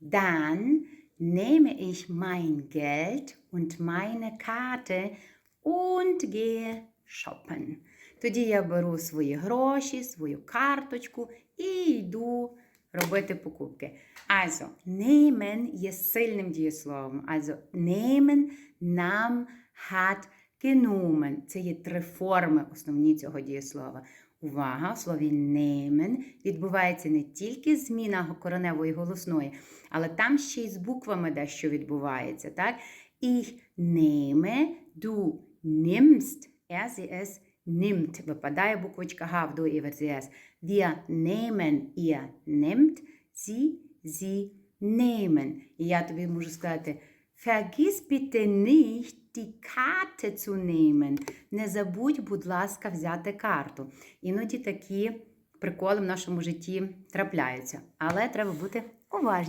Dann nehme ich mein Geld und meine Karte und gehe shoppen. Тоді я беру свої гроші, свою карточку і йду робити покупки. Also, nehmen є сильним дієсловом. Also, nehmen, нам, hat, genommen. Це є три форми основні цього дієслова. Увага, в слові nehmen відбувається не тільки зміна кореневої голосної, але там ще й з буквами дещо відбувається. Так? Ich nehme, du nimmst, er, sie, es nimmt. Випадає буквочка Г в до і ВРЗС. Wir nehmen, ihr nehmt, sie, sie nehmen. І я тобі можу сказати, vergiss bitte nicht, die Karte zu nehmen. Не забудь, будь ласка, взяти карту. Іноді такі приколи в нашому житті трапляються. Але треба бути уважним.